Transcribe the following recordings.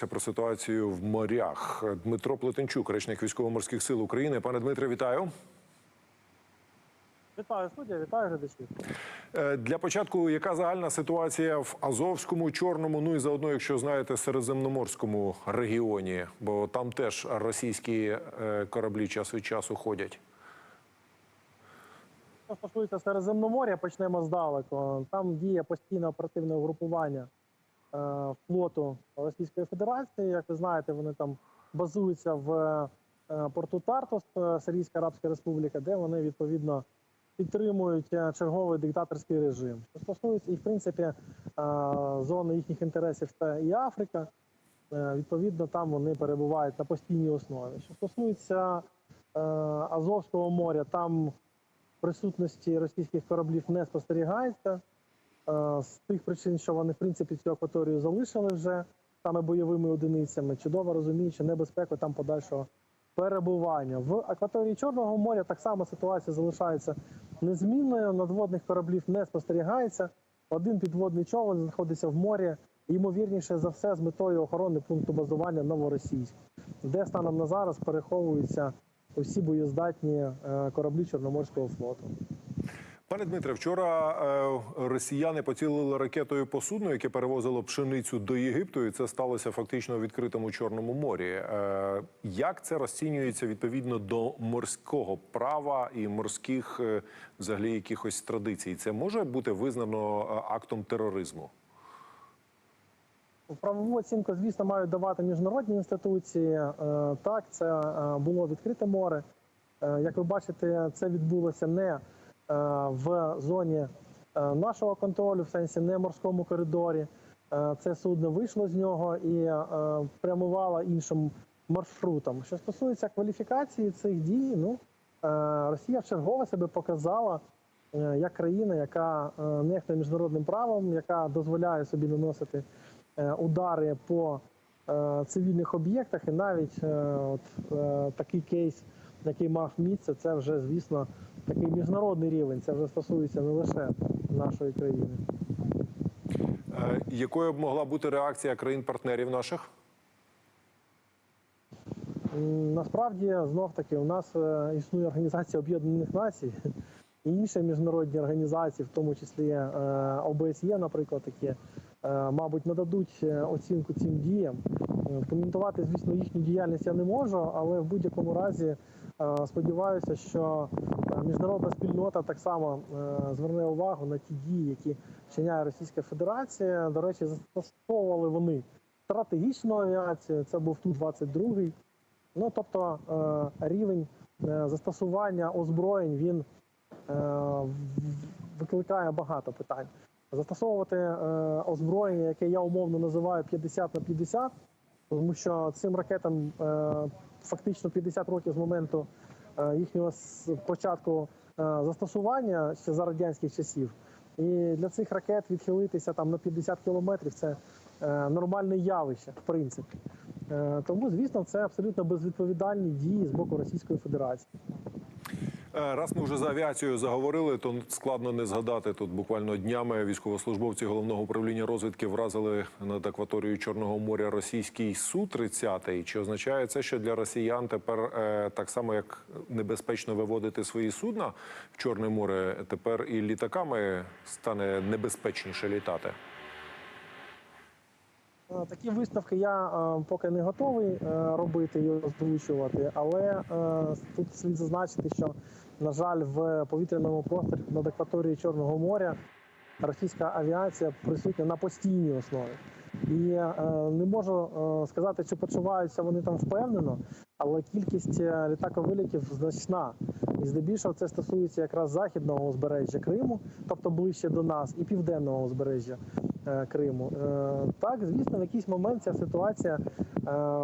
Це про ситуацію в морях. Дмитро Плетенчук, речник військово-морських сил України. Пане Дмитре, вітаю. Вітаю студія, вітаю глядачів. Е, Для початку, яка загальна ситуація в Азовському, Чорному, ну і заодно, якщо знаєте, Середземноморському регіоні, бо там теж російські е, кораблі час від часу ходять. Що стосується Середземномор'я, почнемо здалеку. Там діє постійне оперативне угрупування флоту Російської Федерації. Як ви знаєте, вони там базуються в е, порту Тартус, е, Сирійська Арабська Республіка, де вони відповідно підтримують е, черговий диктаторський режим. Що стосується і в принципі е, зони їхніх інтересів це і Африка. Е, Відповідно, там вони перебувають на постійній основі. Що стосується е, Азовського моря, там присутності російських кораблів не спостерігається е, з тих причин, що вони в принципі цю акваторію залишили вже саме бойовими одиницями, чудово розуміючи небезпеку там подальшого перебування. В акваторії Чорного моря так само ситуація залишається незмінною. Надводних кораблів не спостерігається. Один підводний човен знаходиться в морі, ймовірніше за все, з метою охорони пункту базування Новоросійськ, де станом на зараз переховуються усі боєздатні е, кораблі Чорноморського флоту. Пане Дмитре, вчора е, росіяни поцілили ракетою по судну, яке перевозило пшеницю до Єгипту, і це сталося фактично у відкритому Чорному морі. Е, як це розцінюється відповідно до морського права і морських е, взагалі якихось традицій? Це може бути визнано актом тероризму? Правову оцінку, звісно, мають давати міжнародні інституції. Так, це було відкрите море. Як ви бачите, це відбулося не в зоні е, нашого контролю, в сенсі не морському коридорі. Е, Це судно вийшло з нього і е, прямувало іншим маршрутом. Що стосується кваліфікації цих дій, ну е, Росія вчергове себе показала е, як країна, яка е, нехтує міжнародним правом, яка дозволяє собі наносити е, удари по е, цивільних об'єктах, і навіть е, от е, такий кейс, який мав місце, це вже звісно такий міжнародний рівень. Це вже стосується не лише нашої країни. Е, якою б могла бути реакція країн-партнерів наших? Насправді, знов таки, у нас е, існує Організація Об'єднаних Націй і інші міжнародні організації, в тому числі е, ОБСЄ, наприклад, е, мабуть, нададуть е, оцінку цим діям. Е, Коментувати, звісно, їхню діяльність я не можу, але в будь-якому разі е, сподіваюся, що е, міжнародна спільнота так само е, зверне увагу на ті дії, які вчиняє Російська Федерація. До речі, застосовували вони стратегічну авіацію. Це був Ту-22. Ну тобто е, рівень е, застосування озброєнь він е, викликає багато питань. Застосовувати е, озброєння, яке я умовно називаю 50 на 50, тому що цим ракетам е, фактично 50 років з моменту е, їхнього початку застосування ще за радянських часів. І для цих ракет відхилитися там на 50 кілометрів це нормальне явище, в принципі. Тому, звісно, це абсолютно безвідповідальні дії з боку Російської Федерації. Е, Раз ми вже за авіацію заговорили, то складно не згадати. Тут буквально днями військовослужбовці головного управління розвідки вразили над акваторією Чорного моря російський су 30 Чи означає це, що для росіян тепер е, так само як небезпечно виводити свої судна в Чорне море, тепер і літаками стане небезпечніше літати? Е, Такі висновки я е, поки не готовий е, робити і озвучувати, але тут слід зазначити, що, на жаль, в повітряному просторі над акваторією Чорного моря російська авіація присутня на постійній основі. І не можу сказати, чи почуваються вони там впевнено, але кількість е, літаковилітів значна. І здебільшого це стосується якраз західного узбережжя Криму, тобто ближче до нас, і південного узбережжя е, Криму. Е, Так, звісно, в якийсь момент ця ситуація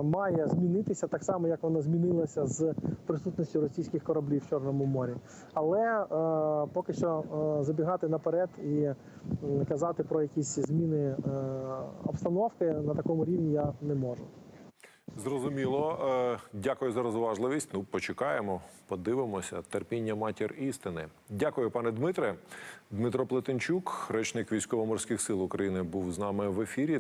має змінитися так само, як вона змінилася з присутністю російських кораблів в Чорному морі. Але поки що забігати наперед і казати про якісь зміни обстановки на такому рівні я не можу. Зрозуміло. Е, Дякую за розважливість. Ну, почекаємо, подивимося. Терпіння матір істини. Дякую, пане Дмитре. Дмитро Плетенчук, речник військово-морських сил України, був з нами в ефірі.